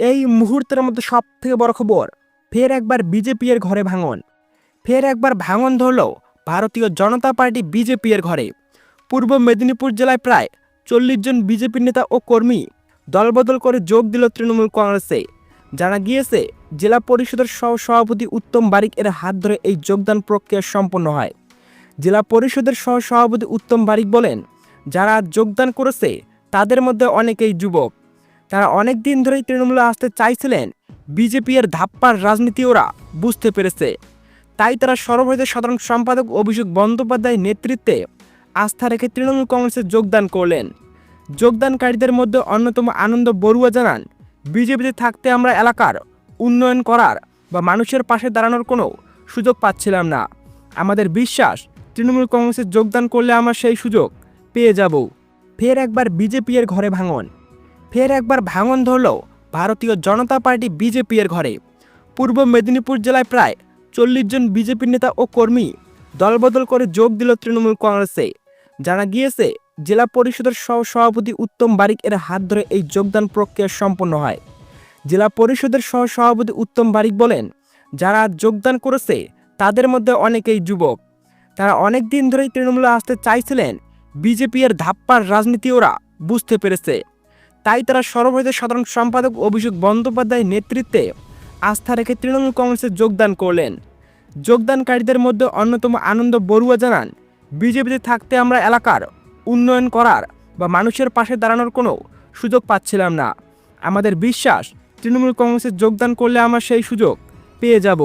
এই মুহূর্তের মধ্যে সব থেকে বড় খবর, ফের একবার বিজেপি এর ঘরে ভাঙন। ফের একবার ভাঙন ধরল ভারতীয় জনতা পার্টি বিজেপি এর ঘরে। পূর্ব মেদিনীপুর জেলায় প্রায় চল্লিশ জন বিজেপি নেতা ও কর্মী দলবদল করে যোগ দিল তৃণমূল কংগ্রেসে। জানা গিয়েছে, জেলা পরিষদের সহ সভাপতি উত্তম বারিক এর হাত ধরে এই যোগদান প্রক্রিয়া সম্পন্ন হয়। জেলা পরিষদের সহ সভাপতি উত্তম বারিক বলেন, যারা যোগদান করেছে, তাদের মধ্যে অনেকেই যুবক। তারা অনেক দিন ধরেই তৃণমূলে আসতে চাইছিলেন। বিজেপি এর ধাপ্পার রাজনীতি ওরা বুঝতে পেরেছে। তাই তারা সর্বভারতীয় সাধারণ সম্পাদক অভিষেক বন্দ্যোপাধ্যায়ের নেতৃত্বে আস্থা রেখে তৃণমূল কংগ্রেসে যোগদান করলেন। যোগদানকারীদের মধ্যে অন্যতম আনন্দ বড়ুয়া জানান, বিজেপিতে থাকতে আমরা এলাকার উন্নয়ন করার বা মানুষের পাশে দাঁড়ানোর কোনো সুযোগ পাচ্ছিলাম না। আমাদের বিশ্বাস, তৃণমূল কংগ্রেসে যোগদান করলে আমরা সেই সুযোগ পেয়ে যাব। ফের একবার বিজেপি এর ঘরে ভাঙন। ফের একবার ভাঙন ধরল ভারতীয় জনতা পার্টি বিজেপি এর ঘরে। পূর্ব মেদিনীপুর জেলায় প্রায় চল্লিশ জন বিজেপি নেতা ও কর্মী দলবদল করে যোগ দিল তৃণমূল কংগ্রেসে। জানা গিয়েছে, জেলা পরিষদের সহ সভাপতি উত্তম বারিক এর হাত ধরে এই যোগদান প্রক্রিয়া সম্পন্ন হয়। জেলা পরিষদের সহ সভাপতি উত্তম বারিক বলেন, যারা যোগদান করেছে, তাদের মধ্যে অনেকেই যুবক। তারা অনেক দিন ধরেই তৃণমূলে আসতে চাইছিলেন, বিজেপি এর ধাপ্পার রাজনীতি ওরা বুঝতে পেরেছে। তাই তারা সর্বভারতীয় সাধারণ সম্পাদক অভিষেক বন্দ্যোপাধ্যায়ের নেতৃত্বে আস্থা রেখে তৃণমূল কংগ্রেসে যোগদান করলেন। যোগদানকারীদের মধ্যে অন্যতম আনন্দ বড়ুয়া জানান, বিজেপিতে থাকতে আমরা এলাকার উন্নয়ন করার বা মানুষের পাশে দাঁড়ানোর কোনো সুযোগ পাচ্ছিলাম না। আমাদের বিশ্বাস, তৃণমূল কংগ্রেসে যোগদান করলে আমরা সেই সুযোগ পেয়ে যাব।